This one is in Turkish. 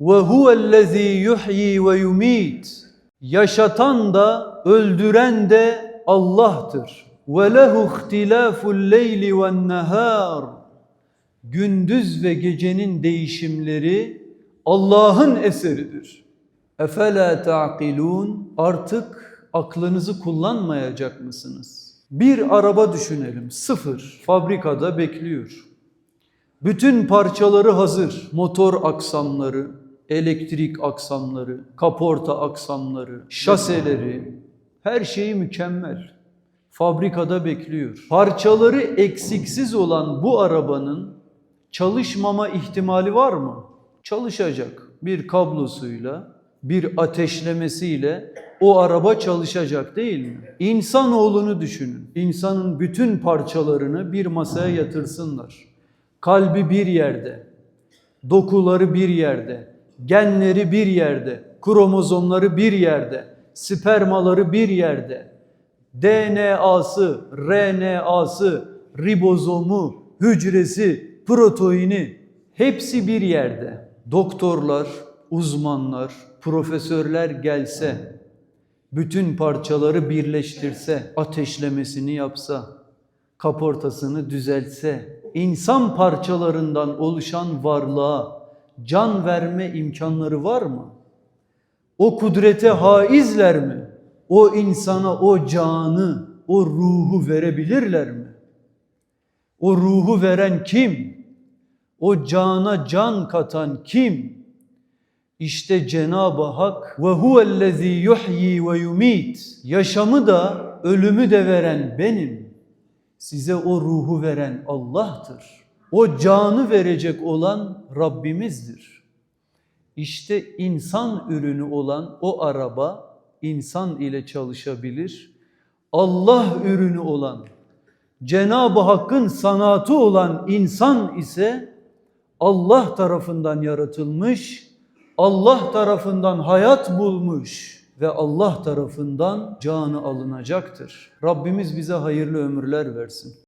Ve huvellezî yuhyi ve yumit. Yaşatan da öldüren de Allah'tır. Ve lehu ihtilaful leyli ven nehar. Gündüz ve gecenin değişimleri Allah'ın eseridir. Efela ta'qilun artık aklınızı kullanmayacak mısınız? Bir araba düşünelim sıfır fabrikada bekliyor. Bütün parçaları hazır. Motor aksamları, elektrik aksamları, kaporta aksamları, şaseleri, her şeyi mükemmel. Fabrikada bekliyor. Parçaları eksiksiz olan bu arabanın çalışmama ihtimali var mı? Çalışacak. Bir kablosuyla, bir ateşlemesiyle o araba çalışacak değil mi? İnsanoğlunu düşünün. İnsanın bütün parçalarını bir masaya yatırsınlar. Kalbi bir yerde, dokuları bir yerde, genleri bir yerde, kromozomları bir yerde, spermaları bir yerde, DNA'sı, RNA'sı, ribozomu, hücresi, proteini hepsi bir yerde. Doktorlar, uzmanlar, profesörler gelse, bütün parçaları birleştirse, ateşlemesini yapsa, kaportasını düzeltse, insan parçalarından oluşan varlığa can verme imkanları var mı? O kudrete haizler mi? O insana o canı, o ruhu verebilirler mi? O ruhu veren kim? O cana can katan kim? İşte Cenab-ı Hak ve huvellezî yuhyi ve yumit. Yaşamı da ölümü de veren benim. Size o ruhu veren Allah'tır. O canı verecek olan Rabbimizdir. İşte insan ürünü olan o araba insan ile çalışabilir. Allah ürünü olan Cenab-ı Hakk'ın sanatı olan insan ise Allah tarafından yaratılmış, Allah tarafından hayat bulmuş ve Allah tarafından canı alınacaktır. Rabbimiz bize hayırlı ömürler versin.